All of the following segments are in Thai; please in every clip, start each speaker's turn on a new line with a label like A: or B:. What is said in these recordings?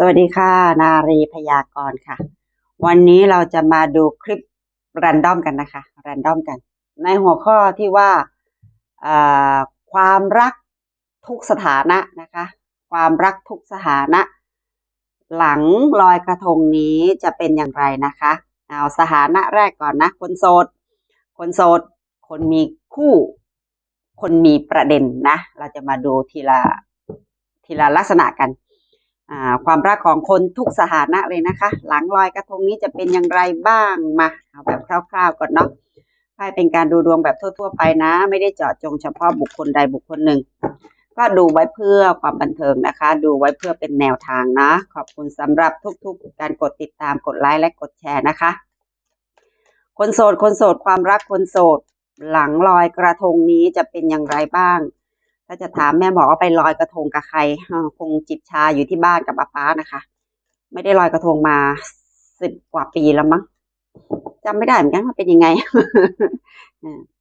A: สวัสดีค่ะ นารีพยากรณ์ค่ะ วันนี้เราจะมาดูคลิปแรนดอมกันนะคะแรนดอมกัน ในหัวข้อที่ว่าความรักทุกสถานะนะคะ ความรักทุกสถานะ หลังลอยกระทงนี้จะเป็นอย่างไรนะคะ เอาสถานะแรกก่อนนะ คนโสด คนโสด คนมีคู่ คนมีประเด็นนะ เราจะมาดูทีละทีละลักษณะกัน ความรักของคนทุกสถานะเลยนะคะ หลังลอยกระทงนี้จะเป็นอย่างไรบ้างมาเอาแบบคร่าวๆก่อนเนาะให้เป็นการดูดวงแบบทั่วๆไปนะ ไม่ได้เจาะจงเฉพาะบุคคลใดบุคคลหนึ่ง ก็ดูไว้เพื่อความบันเทิงนะคะ ดูไว้เพื่อเป็นแนวทางนะ ขอบคุณสำหรับทุกๆ การกดติดตามกดไลค์และกดแชร์นะคะ คนโสดคนโสดความรักคนโสดหลังลอยกระทงนี้จะเป็นอย่างไรบ้าง ถ้าจะถามแม่หมอว่าไปลอยกระทงกับใครคงจิบชาอยู่ที่บ้านกับป้าป้านะคะ ไม่ได้ลอยกระทงมาสิบกว่าปีแล้วมั้งจำไม่ได้เหมือนกันว่าเป็นยังไง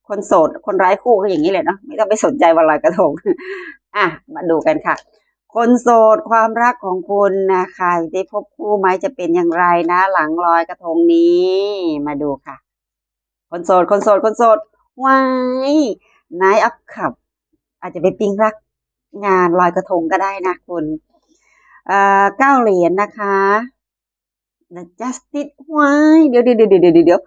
A: คนโสดคนไร้คู่ก็อย่างนี้เลยเนาะไม่ต้องไปสนใจว่าลอยกระทงอะมาดูกันค่ะ คนโสดความรักของคุณนะคะได้พบคู่ไหมจะเป็นอย่างไรนะ หลังลอยกระทงนี้ มาดูค่ะ คนโสดคนโสดคนโสดว้ายนายอัพขับ อาจจะไปปิ๊งรักงานลอยกระทงก็ได้นะคุณเอ่อเก้าเหรียญนะคะ The Justice ว้ายเดี๋ยวเดี๋ยวเดี๋ยวเดี๋ยวเดี๋ยว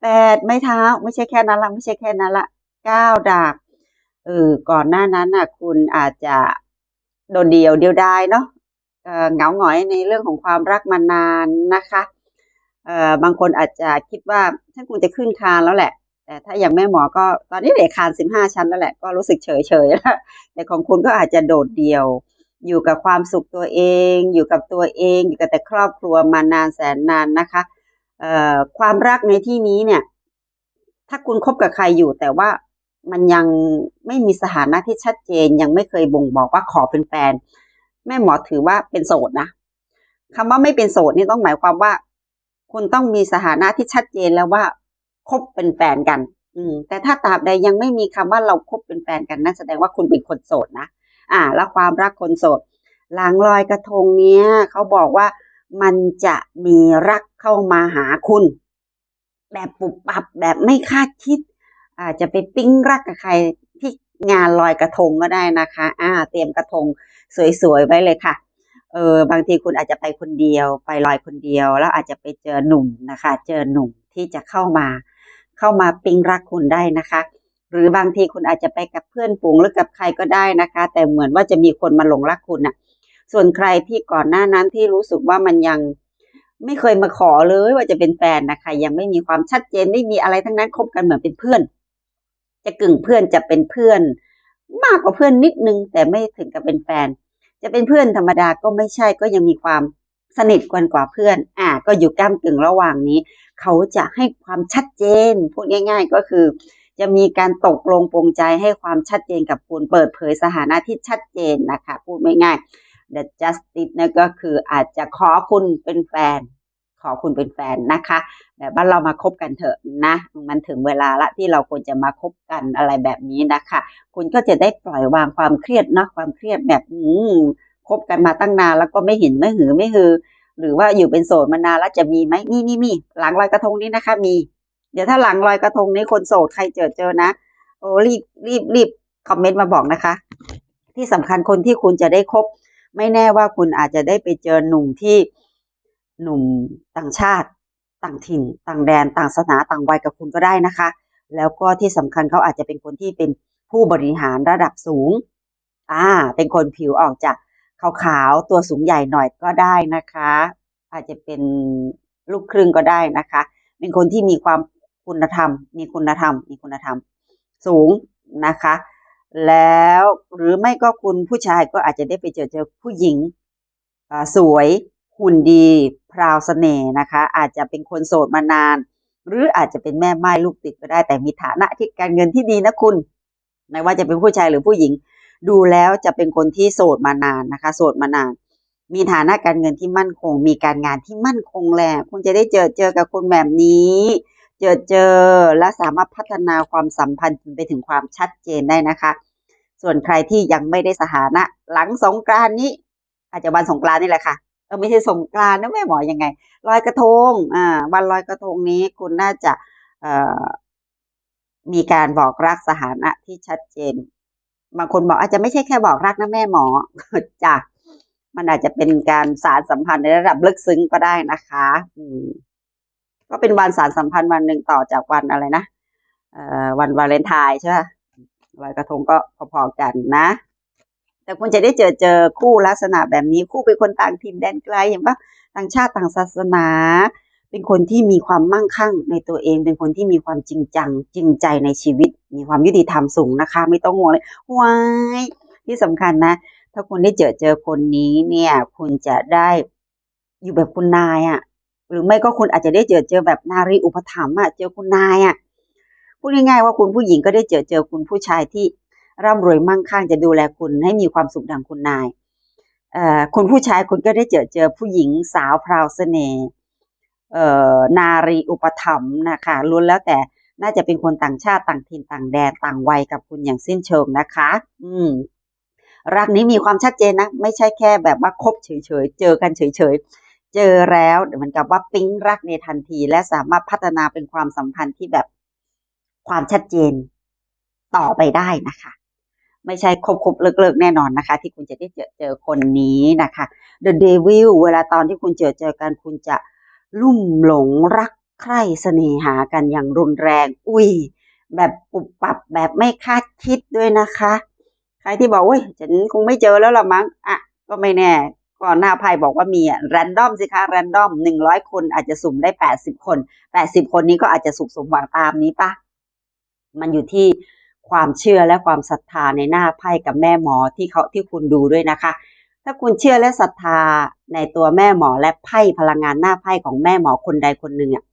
A: แปดไม้เท้าไม่ใช่แค่นั้นละไม่ใช่แค่นั้นละเก้าดาบเออก่อนหน้านั้นน่ะ คุณอาจจะโดดเดี่ยวเดียวดายเนาะเอ่อเหงาหงอยในเรื่องของความรักมานานนะคะเอ่อบางคนอาจจะคิดว่าฉันคงจะขึ้นคานแล้วแหละ แต่ถ้าอย่างแม่หมอก็ตอนนี้เหลือคานสิบห้าชั้นแล้วแหละก็รู้สึกเฉยเฉยแล้วแต่ของคุณก็อาจจะโดดเดี่ยว อยู่กับความสุขตัวเอง อยู่กับตัวเอง อยู่กับแต่ครอบครัวมานานแสนนานนะคะเอ่อความรักในที่นี้เนี่ย ถ้าคุณคบกับใครอยู่แต่ว่ามันยังไม่มีสถานะที่ชัดเจนยังไม่เคยบ่งบอกว่าขอเป็นแฟน แม่หมอถือว่าเป็นโสดนะคำว่าไม่เป็นโสดนี่ต้องหมายความว่า คุณต้องมีสถานะที่ชัดเจนแล้วว่า คบเป็นแฟนกัน อืม แต่ถ้าตราบใดยังไม่มีคำว่าเราคบเป็นแฟนกันนั่นแสดงว่าคุณเป็นคนโสดนะอ่า แล้วความรักคนโสด หลังลอยกระทงเนี้ยเขาบอกว่ามันจะมีรักเข้ามาหาคุณ แบบปุบปับแบบไม่คาดคิด อาจจะไปปิ๊งรักกับใครที่งานลอยกระทงก็ได้นะคะ อ่า เตรียมกระทงสวยๆไว้เลยค่ะเออบางทีคุณอาจจะไปคนเดียวไปลอยคนเดียว แล้วอาจจะไปเจอหนุ่มนะคะ เจอหนุ่มที่จะเข้ามา เข้ามาปิ๊งรักคุณได้นะคะ หรือบางทีคุณอาจจะไปกับเพื่อนฝูงหรือกับใครก็ได้นะคะ แต่เหมือนว่าจะมีคนมาหลงรักคุณน่ะ ส่วนใครที่ก่อนหน้านั้นที่รู้สึกว่ามันยังไม่เคยมาขอเลยว่าจะเป็นแฟนนะคะ ยังไม่มีความชัดเจนไม่มีอะไรทั้งนั้นคบกันเหมือนเป็นเพื่อน จะกึ่งเพื่อนจะเป็นเพื่อน มากกว่าเพื่อนนิดนึงแต่ไม่ถึงกับเป็นแฟน จะเป็นเพื่อนธรรมดาก็ไม่ใช่ก็ยังมีความ สนิทกว่ากว่าเพื่อน อ่า ก็อยู่ก้ามกึ่งระหว่างนี้ เขาจะให้ความชัดเจน พูดง่าย ๆ ก็คือ จะมีการตกลงปรงใจให้ความชัดเจนกับคุณ เปิดเผยสถานะที่ชัดเจนนะคะ พูดง่ายๆ The Justice นั่นก็คืออาจจะขอคุณเป็นแฟน ขอคุณเป็นแฟนนะคะแบบว่าเรามาคบกันเถอะนะ มันถึงเวลาละที่เราควรจะมาคบกันอะไรแบบนี้นะคะ คุณก็จะได้ปล่อยวางความเครียดนะความเครียดแบบอืม คบกันมาตั้งนานแล้วก็ไม่เห็นไม่หือไม่ฮือ หรือว่าอยู่เป็นโสดมานานแล้วจะมีไหมมีมีมีหลังลอยกระทงนี้นะคะ มี เดี๋ยวถ้าหลังลอยกระทงนี้คนโสดใครเจอเจอนะโอ้รีบรีบรีบคอมเมนต์มาบอกนะคะ ที่สำคัญคนที่คุณจะได้คบ ไม่แน่ว่าคุณอาจจะได้ไปเจอหนุ่มที่หนุ่มต่างชาติ ต่างถิ่น ต่างแดน ต่างศาสนาต่างวัยกับคุณก็ได้นะคะ แล้วก็ที่สำคัญเขาอาจจะเป็นคนที่เป็นผู้บริหารระดับสูง อ่า เป็นคนผิวออกจาก ขาวๆ ตัวสูงใหญ่หน่อยก็ได้นะคะ อาจจะเป็นลูกครึ่งก็ได้นะคะ เป็นคนที่มีความคุณธรรม มีคุณธรรม มีคุณธรรม สูงนะคะ แล้วหรือไม่ก็คุณผู้ชายก็อาจจะได้ไปเจอเจอผู้หญิงสวยหุ่นดีพราวเสน่ห์นะคะ อาจจะเป็นคนโสดมานาน หรืออาจจะเป็นแม่ไม้ลูกติดก็ได้แต่มีฐานะที่การเงินที่ดีนะคุณ ไม่ว่าจะเป็นผู้ชายหรือผู้หญิง ดูแล้วจะเป็นคนที่โสดมานานนะคะ โสดมานาน มีฐานะการเงินที่มั่นคง มีการงานที่มั่นคงแหละคุณจะได้เจอเจอกับคนแบบนี้ เจอเจอและสามารถพัฒนาความสัมพันธ์ไปถึงความชัดเจนได้นะคะ ส่วนใครที่ยังไม่ได้สถานะ หลังสงกรานนี้ อาจจะวันสงกรานนี่แหละค่ะเออไม่ใช่สงกรานนะแม่หมอยังไงลอยกระทงอ่าวันลอยกระทงนี้คุณน่าจะเอ่อมีการบอกรักสถานะที่ชัดเจน บางคนบอกอาจจะไม่ใช่แค่บอกรักนะแม่หมอจ้ะมันอาจจะเป็นการสารสัมพันธ์ในระดับลึกซึ้งก็ได้นะคะ อืม ก็เป็นวันสารสัมพันธ์วันหนึ่งต่อจากวันอะไรนะเอ่อวันวาเลนไทน์ใช่ไหมลอยกระทงก็พอๆกันนะ แต่คุณจะได้เจอเจอคู่ลักษณะแบบนี้ คู่เป็นคนต่างถิ่นแดนไกลเห็นปะต่างชาติต่างศาสนา เป็นคนที่มีความมั่งคั่งในตัวเอง เป็นคนที่มีความจริงจัง จริงใจในชีวิต มีความยุติธรรมสูงนะคะ ไม่ต้องห่วงเลยว้ายที่สำคัญนะ ถ้าคุณได้เจอเจอคนนี้เนี่ย คุณจะได้อยู่แบบคุณนายอะ่ะ หรือไม่ก็คุณอาจจะได้เจอเจอแบบนารีอุปถัมภ์อะเจอคุณนายอะพูดง่ายๆว่าคุณผู้หญิงก็ได้เจอเจอคุณผู้ชายที่ร่ำรวยมั่งคั่งจะดูแลคุณให้มีความสุขดังคุณนายเอ่อคุณผู้ชายคุณก็ได้เจอเจอผู้หญิงสาวพราวเสน่ห์เอ่อนารีอุปถัมภ์นะคะล้วนแล้วแต่ น่าจะเป็นคนต่างชาติต่างถิ่นต่างแดนต่างวัยกับคุณอย่างสิ้นเชิงนะคะ อืมรักนี้มีความชัดเจนนะ ไม่ใช่แค่แบบว่าคบเฉยๆ เจอกันเฉยๆ เจอแล้วเหมือนกับว่าปิ๊งรักในทันที และสามารถพัฒนาเป็นความสัมพันธ์ที่แบบความชัดเจนต่อไปได้นะคะ ไม่ใช่คบคบเลิกเลิกแน่นอนนะคะ ที่คุณจะได้เจอเจอคนนี้นะคะ The Devil เวลาตอนที่คุณเจอเจอกันคุณจะลุ่มหลงรัก ใคร่เสน่หากันอย่างรุนแรง อุ้ย แบบปุบปับแบบไม่คาดคิดด้วยนะคะ ใครที่บอกว่าฉันคงไม่เจอแล้วละมั้ง อะ ก็ไม่แน่ ก่อนหน้าภัยบอกว่ามีอะแรนดอมสิคะแรนดอมหนึ่งร้อยคนอาจจะสุ่มได้แปดสิบคนแปดสิบคนนี้ก็อาจจะสุขสมหวังตามนี้ปะมันอยู่ที่ความเชื่อและความศรัทธาในหน้าไพ่กับแม่หมอที่เขาที่คุณดูด้วยนะคะ ถ้าคุณเชื่อและศรัทธาในตัวแม่หมอและไพ่พลังงานหน้าไพ่ของแม่หมอคนใดคนหนึ่งอะ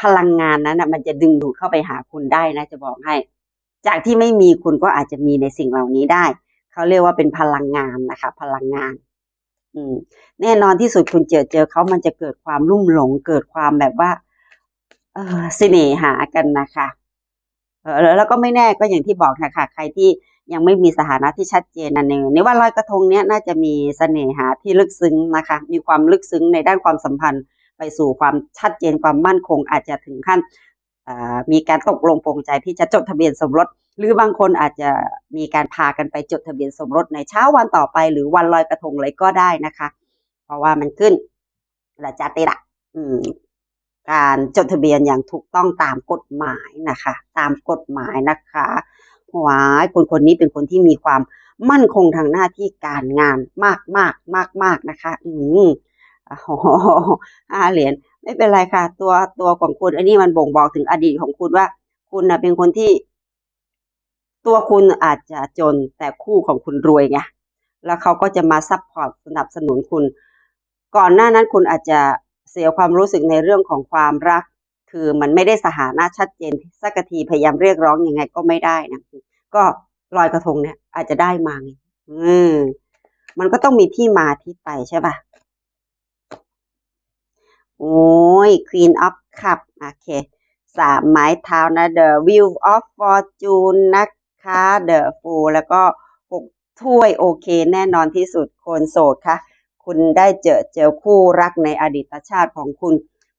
A: พลังงานนั้นอะมันจะดึงดูดเข้าไปหาคุณได้นะจะบอกให้ จากที่ไม่มีคุณก็อาจจะมีในสิ่งเหล่านี้ได้ เขาเรียกว่าเป็นพลังงานนะคะ พลังงาน อืม แน่นอนที่สุดคุณเจอเจอเขามันจะเกิดความลุ่มหลง เกิดความแบบว่า เออเสน่หากันนะคะเออแล้วก็ไม่แน่ก็อย่างที่บอกนะคะใครที่ยังไม่มีสถานะที่ชัดเจนนั่นเองในว่าลอยกระทงเนี้ยน่าจะมีเสน่หาที่ลึกซึ้งนะคะ มีความลึกซึ้งในด้านความสัมพันธ์ ไปสู่ความชัดเจนความมั่นคง อาจจะถึงขั้นมีการตกลงปรงใจที่จะจดทะเบียนสมรส หรือบางคนอาจจะมีการพากันไปจดทะเบียนสมรสในเช้าวันต่อไป หรือวันลอยกระทงเลยก็ได้นะคะ เพราะว่ามันขึ้นละจัติละการจดทะเบียนอย่างถูกต้องตามกฎหมายนะคะ ตามกฎหมายนะคะวายคนคนนี้เป็นคนที่มีความมั่นคงทางหน้าที่การงานมากมากมากมากนะคะ อืม ห้าเหรียญไม่เป็นไรค่ะ ตัวตัวของคุณอันนี้มันบ่งบอกถึงอดีตของคุณว่า คุณนะเป็นคนที่ ตัวคุณอาจจะจนแต่คู่ของคุณรวยไงแล้วเขาก็จะมาซัพพอร์ตสนับสนุนคุณ ก่อนหน้านั้นคุณอาจจะเสียความรู้สึกในเรื่องของความรัก คือมันไม่ได้สถานะชัดเจนสักทีพยายามเรียกร้องยังไงก็ไม่ได้นะก็ลอยกระทงเนี่ย อาจจะได้มาไงอืมมันก็ต้องมีที่มาที่ไปใช่ป่ะ โอ้ย Queen of Cup โอเคสามไม้เท้านะ The Wheel of Fortune นะคะ The Fool แล้วก็หกถ้วยโอเค แน่นอนที่สุดคนโสดค่ะ คุณได้เจอเจอคู่รักในอดีตชาติของคุณ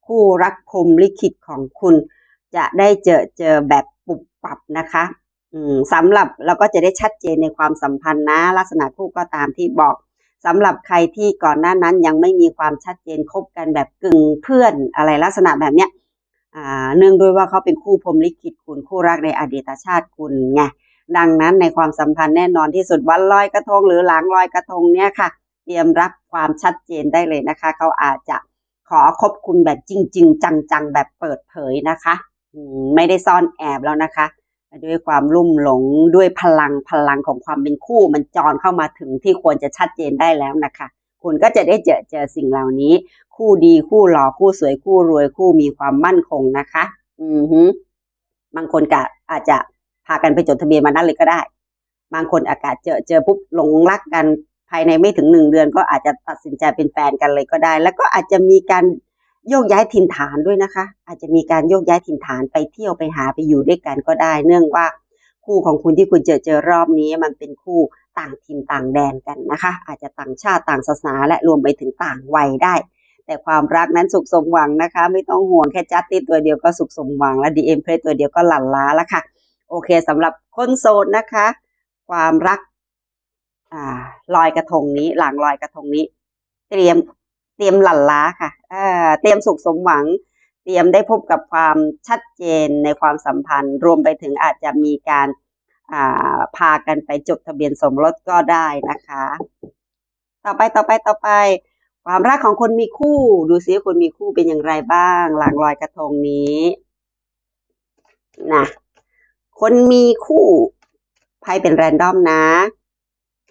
A: คู่รักพรมลิขิตของคุณ จะได้เจอเจอแบบปุบปับนะคะอืมสำหรับเราก็จะได้ชัดเจนในความสัมพันธ์นะ ลักษณะคู่ก็ตามที่บอก สำหรับใครที่ก่อนหน้านั้นยังไม่มีความชัดเจนคบกันแบบกึ่งเพื่อนอะไรลักษณะแบบเนี้ยเนื่องด้วยว่าเขาเป็นคู่พรมลิขิตคุณคู่รักในอดีตชาติคุณไงดังนั้นในความสัมพันธ์แน่นอนที่สุดวันลอยกระทงหรือหลังลอยกระทงเนี้ยค่ะ เตรียมรับความชัดเจนได้เลยนะคะ เขาอาจจะขอคบคุณแบบจริง ๆ จังๆ แบบเปิดเผยนะคะ ไม่ได้ซ่อนแอบแล้วนะคะ ด้วยความลุ่มหลงด้วยพลังพลังของความเป็นคู่ มันจรเข้ามาถึงที่ควรจะชัดเจนได้แล้วนะคะ คุณก็จะได้เจอเจอสิ่งเหล่านี้ คู่ดีคู่หล่อคู่สวยคู่รวยคู่มีความมั่นคงนะคะ อือฮึบางคนก็อาจจะพากันไปจดทะเบียนมานั่นเลยก็ได้ บางคนอากาศเจอเจอปุ๊บหลงรักกันภายในไม่ถึงหนึ่งเดือน ก็อาจจะตัดสินใจเป็นแฟนกันเลยก็ได้ แล้วก็อาจจะมีการ โยกย้ายถิ่นฐานด้วยนะคะ อาจจะมีการโยกย้ายถิ่นฐานไปเที่ยวไปหาไปอยู่ด้วยกันก็ได้ เนื่องว่าคู่ของคุณที่คุณเจอเจอรอบนี้ มันเป็นคู่ต่างถิ่นต่างแดนกันนะคะ อาจจะต่างชาติต่างศาสนาและรวมไปถึงต่างวัยได้ แต่ความรักนั้นสุขสมหวังนะคะ ไม่ต้องห่วงแค่จัดติดตัวเดียวก็สุขสมหวัง และดีเอ็มเพลตัวเดียวก็หลั่นล้าแล้วค่ะ โอเคสำหรับคนโสดนะคะ ความรักอ่าลอยกระทงนี้หลังลอยกระทงนี้ เตรียม เตรียมหลั่นล้าค่ะเเตรียมสุขสมหวัง เตรียมได้พบกับความชัดเจนในความสัมพันธ์ รวมไปถึงอาจจะมีการาพากันไปจดทะเบียนสมรสก็ได้นะคะ ต่อไปต่อไปต่อไป ความรักของคนมีคู่ ดูซิคนมีคู่เป็นอย่างไรบ้าง หลังลอยกระทงนี้นะคนมีคู่ไพ่เป็นแรนดอมนะ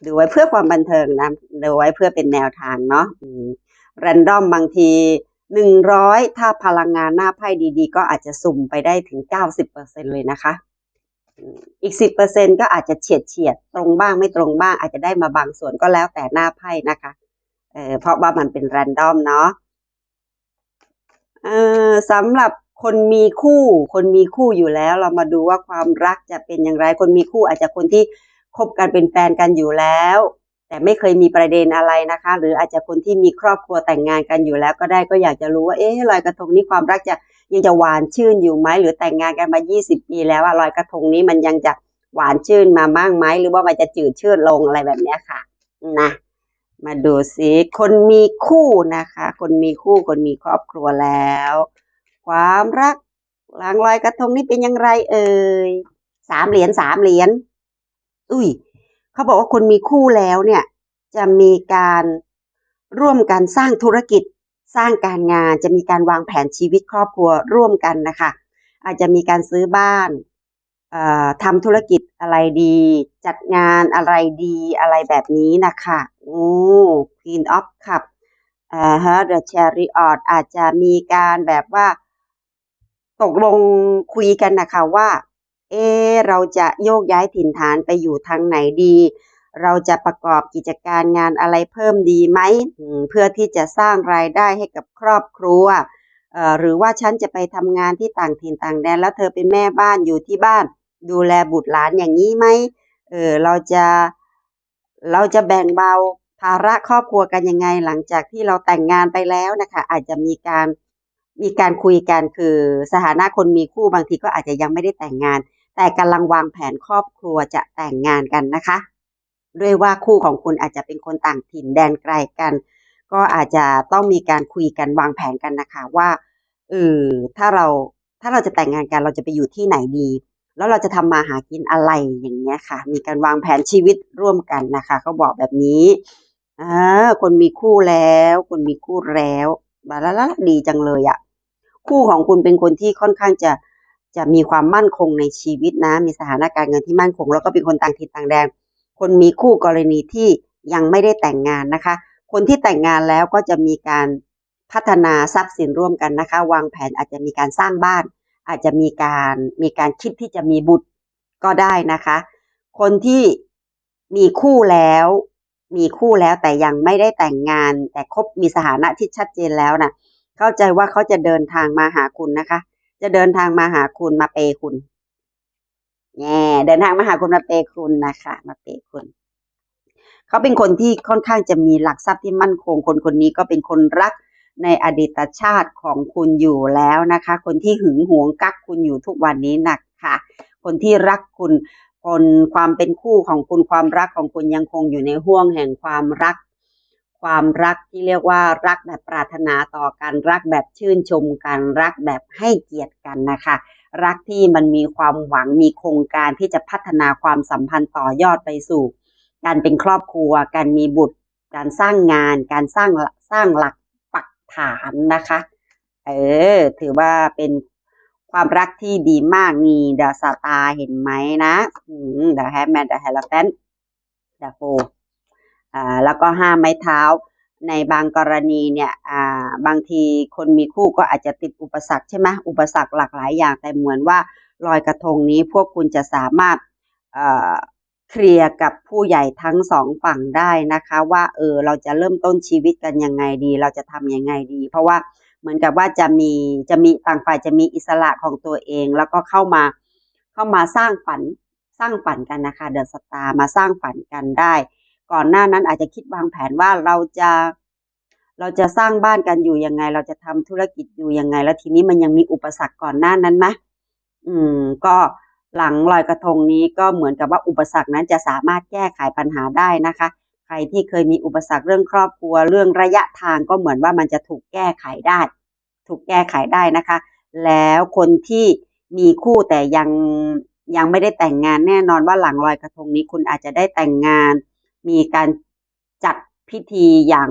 A: ดูไว้เพื่อความบันเทิงนะ ดูไว้เพื่อเป็นแนวทางเนาะ แรนดอมบางทีหนึ่งร้อยถ้าพลังงานหน้าไพ่ดีๆ ก็อาจจะสุ่มไปได้ถึงเก้าสิบเปอร์เซ็นเลยนะคะ อีกสิบเปอร์เซ็นก็อาจจะเฉียดเฉียดๆตรงบ้างไม่ตรงบ้าง อาจจะได้มาบางส่วนก็แล้วแต่หน้าไพ่นะคะเเพราะว่ามันเป็นแรนดอมเนาะสำหรับคนมีคู่ คนมีคู่อยู่แล้ว เรามาดูว่าความรักจะเป็นอย่างไร คนมีคู่อาจจะคนที่คบกันเป็นแฟนกันอยู่แล้ว แต่ไม่เคยมีประเด็นอะไรนะคะ หรืออาจจะคนที่มีครอบครัวแต่งงานกันอยู่แล้วก็ได้ก็อยากจะรู้ว่าเอ๊ะลอยกระทงนี้ความรักจะยังจะหวานชื่นอยู่ไหมหรือแต่งงานกันมา 20 ปีแล้วอะลอยกระทงนี้มันยังจะหวานชื่นมาบ้างไหมหรือว่ามันจะจืดชืดลงอะไรแบบนี้ค่ะนะมาดูสิคนมีคู่นะคะ คนมีคู่คนมีครอบครัวแล้ว ความรักหลังลอยกระทงนี่เป็นอย่างไรเอ่ยสามเหรียญสามเหรียญอุ้ย เขาบอกว่าคนมีคู่แล้วเนี่ย จะมีการร่วมกันสร้างธุรกิจสร้างการงาน จะมีการวางแผนชีวิตครอบครัวร่วมกันนะคะ อาจจะมีการซื้อบ้านทำธุรกิจอะไรดี จัดงานอะไรดีอะไรแบบนี้นะคะโอ้ Queen of Cup อ่าฮะ The Chariot อาจจะมีการแบบว่า ตกลงคุยกันนะคะว่า เออเราจะโยกย้ายถิ่นฐานไปอยู่ทางไหนดี เราจะประกอบกิจการงานอะไรเพิ่มดีไหมมเพื่อที่จะสร้างรายได้ให้กับครอบครัวเอ่อหรือว่าฉันจะไปทำงานที่ต่างถิ่นต่างแดนแล้วเธอเป็นแม่บ้านอยู่ที่บ้าน ดูแลบุตรหลานอย่างนี้ไหม เออ เราจะเราจะแบ่งเบาภาระครอบครัวกันยังไงหลังจากที่เราแต่งงานไปแล้วนะคะ อาจจะมีการ มีการคุยกันคือสถานะคนมีคู่บางทีก็อาจจะยังไม่ได้แต่งงาน แต่กำลังวางแผนครอบครัวจะแต่งงานกันนะคะ ด้วยว่าคู่ของคุณอาจจะเป็นคนต่างถิ่นแดนไกลกัน ก็อาจจะต้องมีการคุยกันวางแผนกันนะคะว่าเออถ้าเราถ้าเราจะแต่งงานกันเราจะไปอยู่ที่ไหนดี แล้วเราจะทำมาหากินอะไรอย่างเงี้ยค่ะ มีการวางแผนชีวิตร่วมกันนะคะเขาบอกแบบนี้อ่าคนมีคู่แล้ว คนมีคู่แล้วบาลาลาดีจังเลยอะ่ะ คู่ของคุณเป็นคนที่ค่อนข้างจะจะมีความมั่นคงในชีวิตนะ มีสถานการณ์เงินที่มั่นคง แล้วก็เป็นคนต่างถิ่นต่างแดนคนมีคู่กรณีที่ยังไม่ได้แต่งงานนะคะ คนที่แต่งงานแล้วก็จะมีการพัฒนาทรัพย์สินร่วมกันนะคะ วางแผนอาจจะมีการสร้างบ้าน อาจจะมีการมีการคิดที่จะมีบุตรก็ได้นะคะ คนที่มีคู่แล้ว มีคู่แล้วแต่ยังไม่ได้แต่งงาน แต่คบมีสถานะที่ชัดเจนแล้วนะ เข้าใจว่าเขาจะเดินทางมาหาคุณนะคะ จะเดินทางมาหาคุณมาเปย์คุณแง่เดินทางมาหาคุณมาเปย์คุณนะคะ มาเปย์คุณเขาเป็นคนที่ค่อนข้างจะมีหลักทรัพย์ที่มั่นคง คนคนนี้ก็เป็นคนรักในอดีตชาติของคุณอยู่แล้วนะคะ คนที่หึงหวงกักคุณอยู่ทุกวันนี้หนักค่ะ คนที่รักคุณคนความเป็นคู่ของคุณความรักของคุณยังคงอยู่ในห่วงแห่งความรัก ความรักที่เรียกว่ารักแบบปรารถนาต่อกันรักแบบชื่นชมกันรักแบบให้เกียรติกันนะคะ รักที่มันมีความหวังมีโครงการที่จะพัฒนาความสัมพันธ์ต่อยอดไปสู่ การเป็นครอบครัว การมีบุตร การสร้างงาน การสร้างสร้างหลักปักฐานนะคะ เออ ถือว่าเป็นความรักที่ดีมากนี่ดาสตาเห็นไหมนะอืมดาแฮมแมนดาแฮลแฟนดาโฟ แล้วก็ห้ามไม้เท้า ในบางกรณีเนี่ยบางทีคนมีคู่ก็อาจจะติดอุปสรรคใช่ไหมอุปสรรคหลากหลายอย่างแต่เหมือนว่าลอยกระทงนี้พวกคุณจะสามารถเอ่อเคลียร์กับผู้ใหญ่ทั้งสองฝั่งได้นะคะว่าเออเราจะเริ่มต้นชีวิตกันยังไงดี เราจะทำยังไงดี เพราะว่าเหมือนกับว่าจะมีจะมีต่างฝ่ายจะมีอิสระของตัวเอง แล้วก็เข้ามาเข้ามาสร้างฝันสร้างฝันกันนะคะเดอะสตาร์มาสร้างฝันกันได้ ก่อนหน้านั้นอาจจะคิดวางแผนว่าเราจะเราจะสร้างบ้านกันอยู่ยังไง เราจะทำธุรกิจอยู่ยังไง แล้วทีนี้มันยังมีอุปสรรคก่อนหน้านั้นไหมอืม ก็หลังลอยกระทงนี้ก็เหมือนกับว่าอุปสรรคนั้นจะสามารถแก้ไขปัญหาได้นะคะ ใครที่เคยมีอุปสรรคเรื่องครอบครัวเรื่องระยะทางก็เหมือนว่ามันจะถูกแก้ไขได้ ถูกแก้ไขได้นะคะ แล้วคนที่มีคู่แต่ยังยังไม่ได้แต่งงานแน่นอนว่าหลังลอยกระทงนี้คุณอาจจะได้แต่งงาน มีการจัดพิธีอย่าง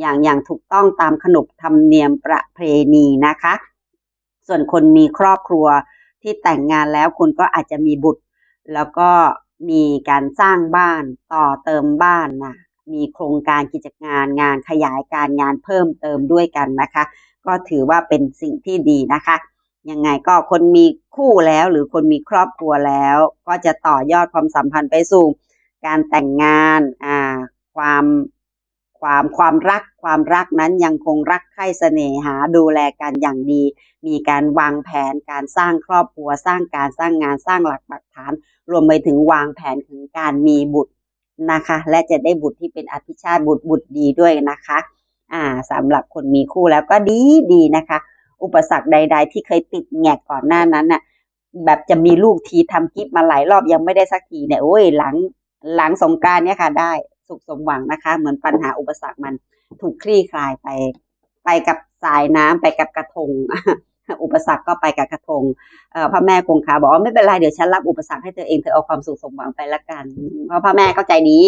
A: อย่างอย่างถูกต้องตามขนบธรรมเนียมประเพณีนะคะ ส่วนคนมีครอบครัวที่แต่งงานแล้วคุณก็อาจจะมีบุตร แล้วก็มีการสร้างบ้านต่อเติมบ้านนะมีโครงการกิจการงานขยายการงานเพิ่มเติมด้วยกันนะคะ ก็ถือว่าเป็นสิ่งที่ดีนะคะยังไงก็คนมีคู่แล้วหรือคนมีครอบครัวแล้ว ก็จะต่อยอดความสัมพันธ์ไปสู่ การแต่งงานอ่าความความความรักความรักนั้นยังคงรักใคร่เสน่หาดูแลกันอย่างดี มีการวางแผนการสร้างครอบครัวสร้างการสร้างงานสร้างหลักปักฐาน รวมไปถึงวางแผนถึงการมีบุตรนะคะ และจะได้บุตรที่เป็นอภิชาติบุตรบุตรดีด้วยนะคะอ่าสำหรับคนมีคู่แล้วก็ดีดีนะคะ อุปสรรคใด ๆ ที่เคยติดแงกก่อนหน้านั้นน่ะแบบจะมีลูกทีทำกิฟมาหลายรอบยังไม่ได้สักทีเนี่ยโอ้ยหลัง หลังสงการเนี่ยค่ะได้สุขสมหวังนะคะ เหมือนปัญหาอุปสรรคมันถูกคลี่คลายไป ไปกับสายน้ำไปกับกระทง อุปสรรคก็ไปกับกระทงเอ่อพระแม่คงคาบอกว่าไม่เป็นไรเดี๋ยวฉันรับอุปสรรคให้เธอเองเธอเอาความสุขสมหวังไปละกัน เพราะพระแม่เข้าใจดี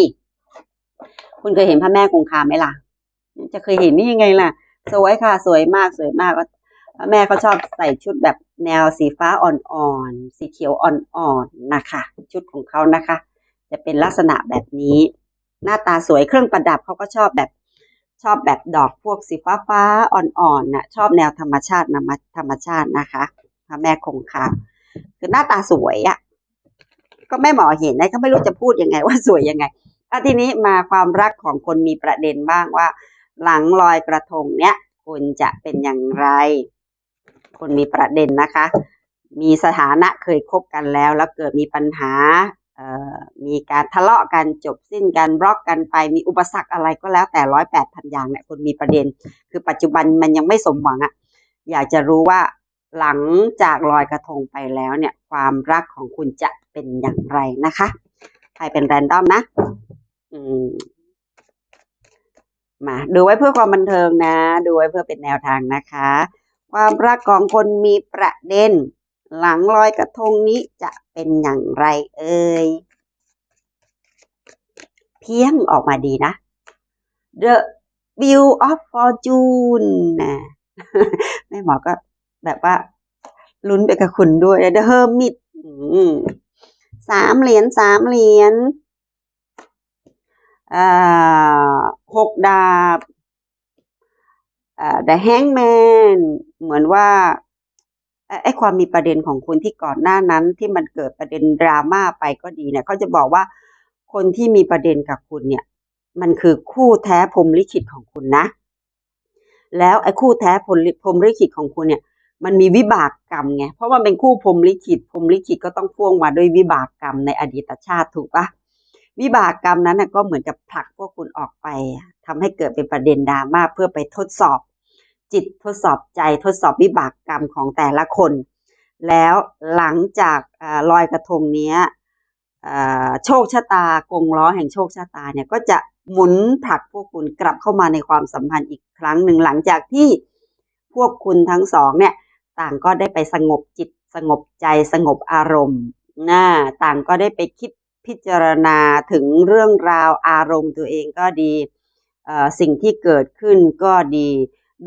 A: คุณเคยเห็นพระแม่คงคาไหมล่ะ จะเคยเห็นนี่ยังไงล่ะ สวยค่ะ สวยมากสวยมากก็พระแม่เขาชอบใส่ชุดแบบแนวสีฟ้าอ่อนๆ สีเขียวอ่อนๆ นะคะ ชุดของเขานะคะ จะเป็นลักษณะแบบนี้ หน้าตาสวยเครื่องประดับเขาก็ชอบแบบชอบแบบดอกพวกสีฟ้าฟ้าๆอ่อนๆน่ะชอบแนวธรรมชาตินะธรรมชาตินะคะพระแม่คงคาคือหน้าตาสวยอะ่ะก็แม่หมอเห็นนะก็ไม่รู้จะพูดยังไงว่าสวยยังไงอะทีนี้มาความรักของคนมีประเด็นบ้างว่า หลังลอยกระทงเนี้ยคุณจะเป็นอย่างไร คนมีประเด็นนะคะ มีสถานะเคยคบกันแล้ว แล้วเกิดมีปัญหา มีการทะเลาะกันจบสิ้นกันบล็อกกันไปมีอุปสรรคอะไรก็แล้วแต่ร้อยแปดพันอย่างเนี่ยคนมีประเด็น คือปัจจุบันมันยังไม่สมหวังอะอยากจะรู้ว่าหลังจากลอยกระทงไปแล้วเนี่ย ความรักของคุณจะเป็นอย่างไรนะคะใครเป็นแรนดอมนะอืมมาดูไว้เพื่อความบันเทิงนะ ดูไว้เพื่อเป็นแนวทางนะคะ ความรักของคนมีประเด็น หลังลอยกระทงนี้จะเป็นอย่างไรเอ่ย เพียงออกมาดีนะ The View of Fortune นะแม่หมอก็แบบว่าลุ้นไปกับคุณด้วย The Hermit สามเหรียญสามเหรียญหกดาบ The Hangman เหมือนว่า ไอ้ความมีประเด็นของคุณที่ก่อนหน้านั้นที่มันเกิดประเด็นดราม่าไปก็ดีเนี่ยเขาจะบอกว่าคนที่มีประเด็นกับคุณเนี่ย มันคือคู่แท้พรมลิขิตของคุณนะ แล้วไอ้คู่แท้พรมลิพรมลิขิตของคุณเนี่ย มันมีวิบากกรรมไงเพราะว่าเป็นคู่พรมลิขิตพรมลิขิตก็ต้องพ่วงมาด้วยวิบากกรรมในอดีตชาติถูกปะวิบากกรรมนั้นก็เหมือนกับผลักพวกคุณออกไปทำให้เกิดเป็นประเด็นดราม่าเพื่อไปทดสอบ จิตทดสอบใจทดสอบวิบากกรรมของแต่ละคน แล้วหลังจากอลอยกระทงนี้โชคชะตากงล้อแห่งโชคชะตาเนี่ยก็จะหมุนผลักพวกคุณกลับเข้ามาในความสัมพันธ์อีกครั้งหนึ่งหลังจากที่พวกคุณทั้งสองเนี่ยต่างก็ได้ไปสงบจิต สงบใจสงบอารมณ์นะต่างก็ได้ไปคิดพิจารณาถึงเรื่องราวอารมณ์ตัวเองก็ดีสิ่งที่เกิดขึ้นก็ดี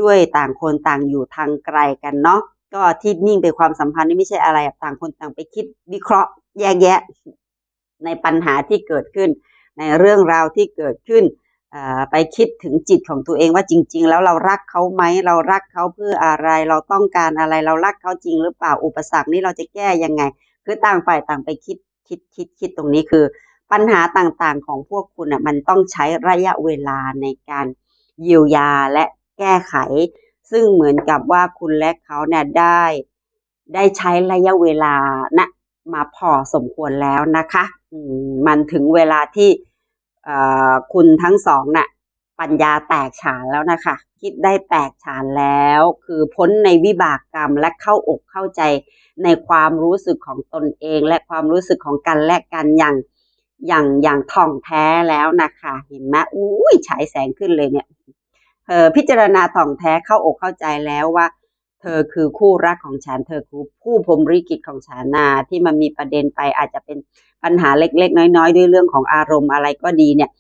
A: ด้วยต่างคนต่างอยู่ทางไกลกันเนาะก็ที่นิ่งไปความสัมพันธ์นี่ไม่ใช่อะไรต่างคนต่างไปคิดวิเคราะห์แยกแยะ ในปัญหาที่เกิดขึ้น ในเรื่องราวที่เกิดขึ้นอ่อไปคิดถึงจิตของตัวเองว่าจริง ๆ แล้วเรารักเขาไหมเรารักเขาเพื่ออะไร เราต้องการอะไรเรารักเขาจริงหรือเปล่าอุปสรรคนี้เราจะแก้ยังไง คือต่างฝ่ายต่างไปคิดคิดคิดคิดตรงนี้คือ ปัญหาต่างๆของพวกคุณอะมันต้องใช้ระยะเวลาในการเยียวยาและ แก้ไข ซึ่งเหมือนกับว่าคุณและเขาเนี่ยได้ ได้ใช้ระยะเวลาณมาพอสมควรแล้วนะคะมันถึงเวลาที่คุณทั้งสองน่ะปัญญาแตกฉานแล้วนะคะ คิดได้แตกฉานแล้ว คือพ้นในวิบากกรรมและเข้าอกเข้าใจในความรู้สึกของตนเอง และความรู้สึกของกันและกันอย่างอย่างอย่างท่องแท้แล้วนะคะ เห็นไหมอุ้ยฉายแสงขึ้นเลยเนี่ย เออพิจารณาท่องแท้เข้าอกเข้าใจแล้วว่า เธอคือคู่รักของฉัน เธอคือผู้พรมลิขิตของฉันนาที่มันมีประเด็นไปอาจจะเป็นปัญหาเล็กๆ น้อยๆ ด้วยเรื่องของอารมณ์อะไรก็ดีเนี่ย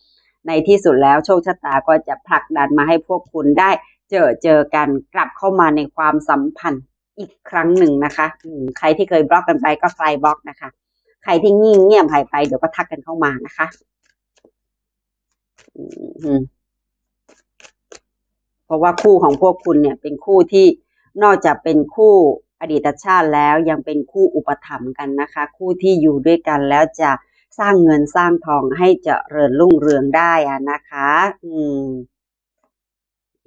A: ในที่สุดแล้วโชคชะตาก็จะผลักดันมาให้พวกคุณได้เจอเจอกันกลับเข้ามาในความสัมพันธ์อีกครั้งหนึ่งนะคะใครที่เคยบล็อกกันไปก็ไฟบล็อกนะคะ ใครที่งี่เงียบหายไปเดี๋ยวก็ทักกันเข้ามานะคะ อืม เพราะว่าคู่ของพวกคุณเนี่ยเป็นคู่ที่นอกจากเป็นคู่อดีตชาติแล้วยังเป็นคู่อุปถัมภ์กันนะคะ คู่ที่อยู่ด้วยกันแล้วจะสร้างเงินสร้างทองให้เจริญรุ่งเรืองได้อะนะคะ อืม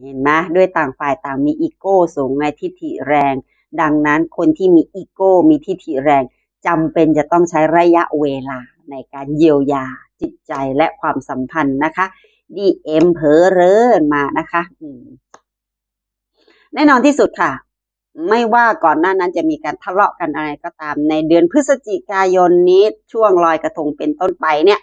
A: เห็นไหมด้วยต่างฝ่ายต่างมีอีโก้สูงในทิฐิแรง ดังนั้นคนที่มีอีโก้มีทิฐิแรงจำเป็นจะต้องใช้ระยะเวลาในการเยียวยาจิตใจและความสัมพันธ์นะคะ ดีเอ็มเพอเรอมานะคะอืแน่นอนที่สุดค่ะ ไม่ว่าก่อนหน้านั้นจะมีการทะเลาะกันอะไรก็ตาม ในเดือนพฤศจิกายนนี้ช่วงลอยกระทงเป็นต้นไปเนี่ย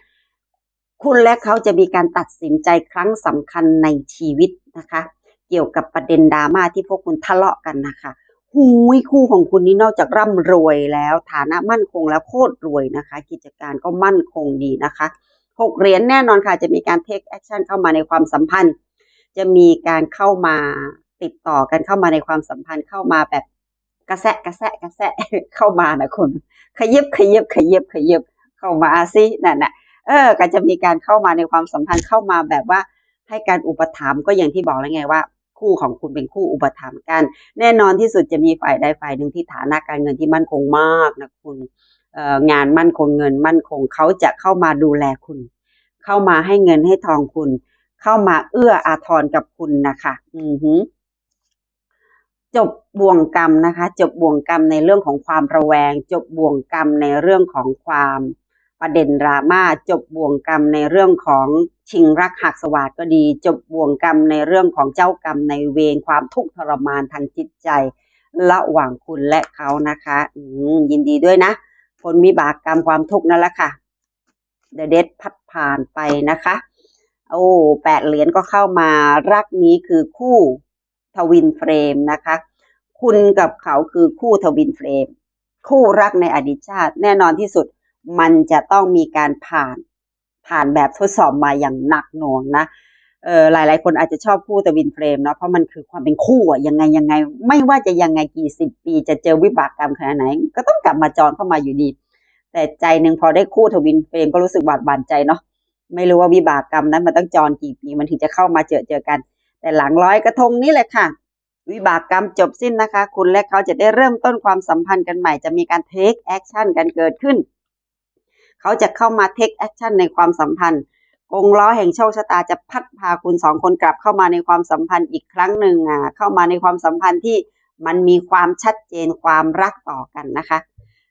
A: คุณและเขาจะมีการตัดสินใจครั้งสำคัญในชีวิตนะคะ เกี่ยวกับประเด็นดราม่าที่พวกคุณทะเลาะกันนะคะหูยคู่ของคุณนี้นอกจากร่ำรวยแล้ว ฐานะมั่นคงแล้วโคตรรวยนะคะ กิจการก็มั่นคงดีนะคะ หกเหรียญแน่นอนค่ะ จะมีการเทคแอคชั่นเข้ามาในความสัมพันธ์ จะมีการเข้ามาติดต่อกันเข้ามาในความสัมพันธ์เข้ามาแบบกระแสะกระแสะกระแสะเข้ามานะคุณขยิบขยิบขยิบขยิบเข้ามาสินั่นน่ะเออ ก็จะมีการเข้ามาในความสัมพันธ์เข้ามาแบบว่าให้การอุปถัมภ์ก็อย่างที่บอกแล้วไงว่า คู่ของคุณเป็นคู่อุปถัมภ์กัน แน่นอนที่สุดจะมีฝ่ายใดฝ่ายหนึ่งที่ฐานะการเงินที่มั่นคงมากนะคุณ งานมั่นคงเงินมั่นคงเขาจะเข้ามาดูแลคุณ เข้ามาให้เงินให้ทองคุณ เข้ามาเอื้ออาทรกับคุณนะคะ อือหือจบบ่วงกรรมนะคะ จบบ่วงกรรมในเรื่องของความระแวง จบบ่วงกรรมในเรื่องของความประเด็นดราม่าจบบ่วงกรรมในเรื่องของชิงรักหักสวาดก็ดี จบบ่วงกรรมในเรื่องของเจ้ากรรมในเวรความทุกข์ทรมานทางจิตใจ ระหว่างคุณและเขานะคะอืยินดีด้วยนะ ผลวิบากกรรมความทุกข์นั่นแหละค่ะเดเดดพัดผ่านไปนะคะ โอ้แปดเหรียญก็เข้ามารักนี้คือคู่ทวินเฟรมนะคะ คุณกับเขาคือคู่ทวินเฟรม คู่รักในอดีตชาติ แน่นอนที่สุดมันจะต้องมีการผ่าน ผ่านแบบทดสอบมาอย่างหนักหน่วงนะ เออหลายๆ คนอาจจะชอบคู่ทวินเฟรมเนาะเพราะมันคือความเป็นคู่อะยังไงยังไง ไม่ว่าจะยังไงกี่สิบปีจะเจอวิบากกรรมขนาดไหน ก็ต้องกลับมาจรเข้ามาอยู่ดี แต่ใจหนึ่งพอได้คู่ทวินเฟรมก็รู้สึกบาดบานใจเนาะไม่รู้ว่าวิบากกรรมนั้นมันต้องจรกี่ปีมันถึงจะเข้ามาเจอเจอกัน แต่หลังร้อยกระทงนี่แหละค่ะ วิบากกรรมจบสิ้นนะคะ คุณและเขาจะได้เริ่มต้นความสัมพันธ์กันใหม่จะมีการเทคแอคชั่นกันเกิดขึ้น เขาจะเข้ามาเทคแอคชั่นในความสัมพันธ์ กงล้อแห่งโชคชะตาจะพัดพาคุณสองคนกลับเข้ามาในความสัมพันธ์อีกครั้งหนึ่งอะเข้ามาในความสัมพันธ์ที่มันมีความชัดเจนความรักต่อกันนะคะ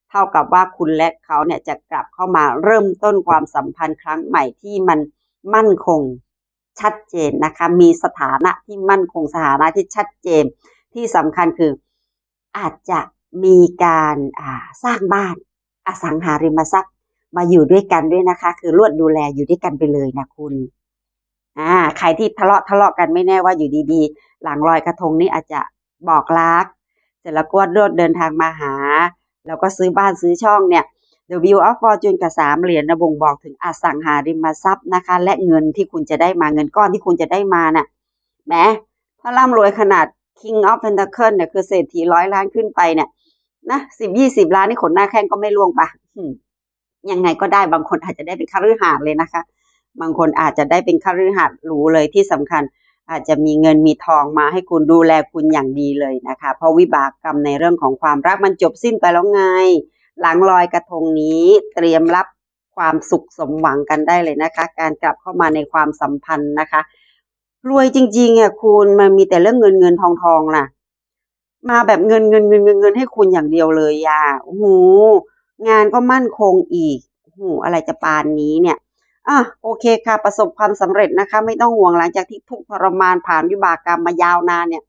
A: เท่ากับว่าคุณและเขาเนี่ยจะกลับเข้ามาเริ่มต้นความสัมพันธ์ครั้งใหม่ที่มันมั่นคงชัดเจนนะคะ มีสถานะที่มั่นคงสถานะที่ชัดเจน ที่สำคัญคืออาจจะมีการอ่าสร้างบ้านอสังหาริมทรัพย์ มาอยู่ด้วยกันด้วยนะคะ คือรวดดูแลอยู่ด้วยกันไปเลยนะคุณอ่าใครที่ทะเลาะทะเลาะกันไม่แน่ว่าอยู่ดีๆ หลังลอยกระทงนี่อาจจะบอกรัก เสร็จแล้วก็รวดเดินทางมาหา แล้วก็ซื้อบ้านซื้อช่องเนี่ย The View of Fortune กับสามเหรียญนะบ่งบอกถึงอสังหาริมทรัพย์นะคะ และเงินที่คุณจะได้มาเงินก้อนที่คุณจะได้มาน่ะแหมถ้าร่ำรวยขนาด King of Pentacle เนี่ยคือเศรษฐีร้อยล้านขึ้นไปเนี่ยนะสิบยี่สิบล้านนี่ขนหน้าแข้งก็ไม่ล่วงปะ ยังไงก็ได้บางคนอาจจะได้เป็นคฤหาสน์เลยนะคะ บางคนอาจจะได้เป็นคฤหาสน์หรูเลยที่สำคัญ อาจจะมีเงินมีทองมาให้คุณดูแลคุณอย่างดีเลยนะคะ เพราะวิบากกรรมในเรื่องของความรักมันจบสิ้นไปแล้วไง หลังลอยกระทงนี้เตรียมรับความสุขสมหวังกันได้เลยนะคะ การกลับเข้ามาในความสัมพันธ์นะคะ รวยจริงๆอะคุณมันมีแต่เรื่องเงินเงินทองทองน่ะ มาแบบเงินเงินเงินเงินเงินให้คุณอย่างเดียวเลยอะโอ้โห งานก็มั่นคงอีกโอ้โหอะไรจะปานนี้เนี่ยอะโอเคค่ะ ประสบความสำเร็จนะคะ ไม่ต้องห่วงหลังจากที่ทุกทรมานผ่านวิบากกรรมมายาวนานเนี่ย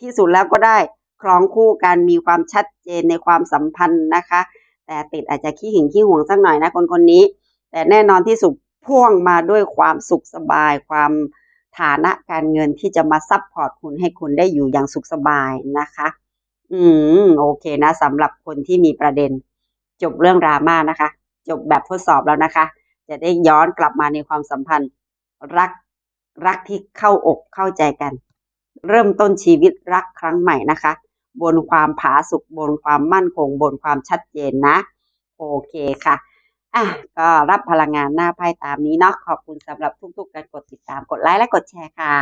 A: ที่สุดแล้วก็ได้ครองคู่กันมีความชัดเจนในความสัมพันธ์นะคะ แต่ติดอาจจะขี้หึงขี้ห่วงสักหน่อยนะคนคนนี้ แต่แน่นอนที่สุดพ่วงมาด้วยความสุขสบายความฐานะการเงินที่จะมาซัพพอร์ตคุณให้คุณได้อยู่อย่างสุขสบายนะคะ อืมโอเคนะสำหรับคนที่มีประเด็น จบเรื่องดราม่านะคะ จบแบบทดสอบแล้วนะคะ จะได้ย้อนกลับมาในความสัมพันธ์ รักรักที่เข้าอกเข้าใจกัน เริ่มต้นชีวิตรักครั้งใหม่นะคะ บนความผาสุกบนความมั่นคง บนความชัดเจนนะ โอเคค่ะอะก็รับพลังงานหน้าไพ่ตามนี้เนาะขอบคุณสำหรับทุกๆการกดติดตามกดไลค์และกดแชร์ค่ะ